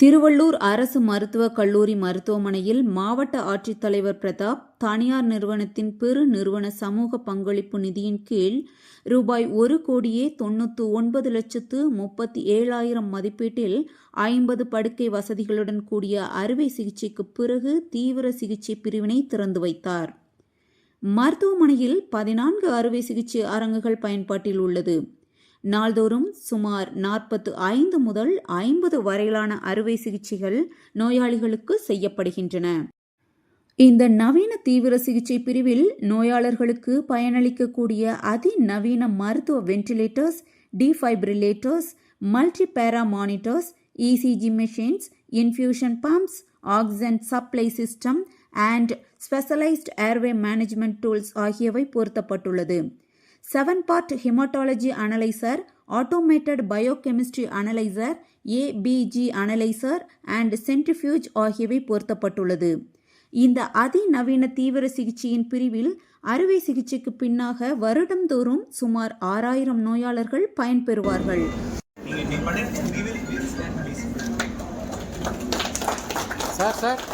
திருவள்ளூர் அரசு மருத்துவக் கல்லூரி மருத்துவமனையில் மாவட்ட ஆட்சித்தலைவர் பிரதாப் தனியார் நிறுவனத்தின் பெரு நிறுவன சமூக பங்களிப்பு நிதியின் கீழ் ரூபாய் ஒரு கோடியே தொண்ணூற்று ஒன்பது லட்சத்து முப்பத்தி ஏழாயிரம் மதிப்பீட்டில் ஐம்பது படுக்கை வசதிகளுடன் கூடிய அறுவை சிகிச்சைக்கு பிறகு தீவிர சிகிச்சை பிரிவினை திறந்து வைத்தார். மருத்துவமனையில் பதினான்கு அறுவை சிகிச்சை அரங்குகள் பயன்பாட்டில் உள்ளது. நாள்தோறும் சுமார் நாற்பத்து ஐந்து முதல் ஐம்பது வரையிலான அறுவை சிகிச்சைகள் நோயாளிகளுக்கு செய்யப்படுகின்றன. இந்த நவீன தீவிர சிகிச்சை பிரிவில் நோயாளர்களுக்கு பயனளிக்கக்கூடிய அதிநவீன மருத்துவ ventilators defibrillators multi para monitors ECG machines infusion pumps oxygen supply system and specialised airway management tools ஆகியவை பொருத்தப்பட்டுள்ளது. Seven part haematology analyser automated biochemistry analyser ABG analyser and centrifuge ஆகியவை பொருத்தப்பட்டுள்ளது. இந்த அதிநவீன தீவிர சிகிச்சையின் பிரிவில் அறுவை சிகிச்சைக்கு பின்னாக வருடந்தோறும் சுமார் ஆறாயிரம் நோயாளர்கள் பயன்பெறுவார்கள். Sir sir.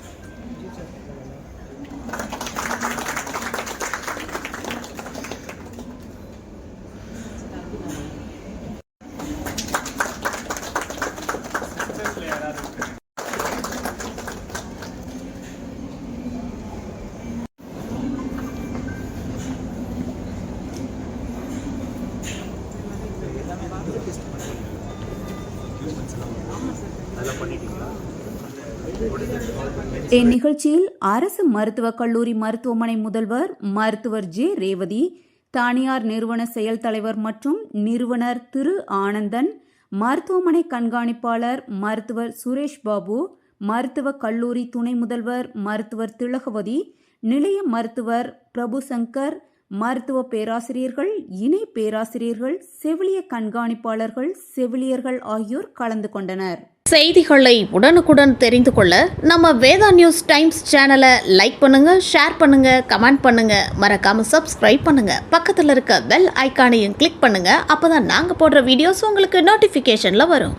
இந்நிகழ்ச்சியில் அரசு மருத்துவக் கல்லூரி மருத்துவமனை முதல்வர் மருத்துவர் ஜே. ரேவதி தனியார் நிறுவன செயல் தலைவர் மற்றும் நிறுவனர் திரு. ஆனந்தன் மருத்துவமனை கண்காணிப்பாளர் மருத்துவர் சுரேஷ் பாபு மருத்துவக் கல்லூரி துணை முதல்வர் மருத்துவர் திலகவதி நிலைய மருத்துவர் பிரபு சங்கர் மருத்துவ பேராசிரியர்கள் இணை பேராசிரியர்கள் செவிலிய கண்காணிப்பாளர்கள் செவிலியர்கள் ஆகியோர் கலந்து கொண்டனர். செய்திகளை உடனுக்குடன் தெரிந்து கொள்ள நம்ம வேதா நியூஸ் டைம்ஸ் சேனலை லைக் பண்ணுங்க ஷேர் பண்ணுங்க கமெண்ட் பண்ணுங்க. மறக்காம சப்ஸ்கிரைப் பண்ணுங்க. பக்கத்தில் இருக்க பெல் ஐக்கானையும் கிளிக் பண்ணுங்க. அப்பதான் நாங்க போடுற வீடியோஸ் உங்களுக்கு நோட்டிஃபிகேஷனில் வரும்.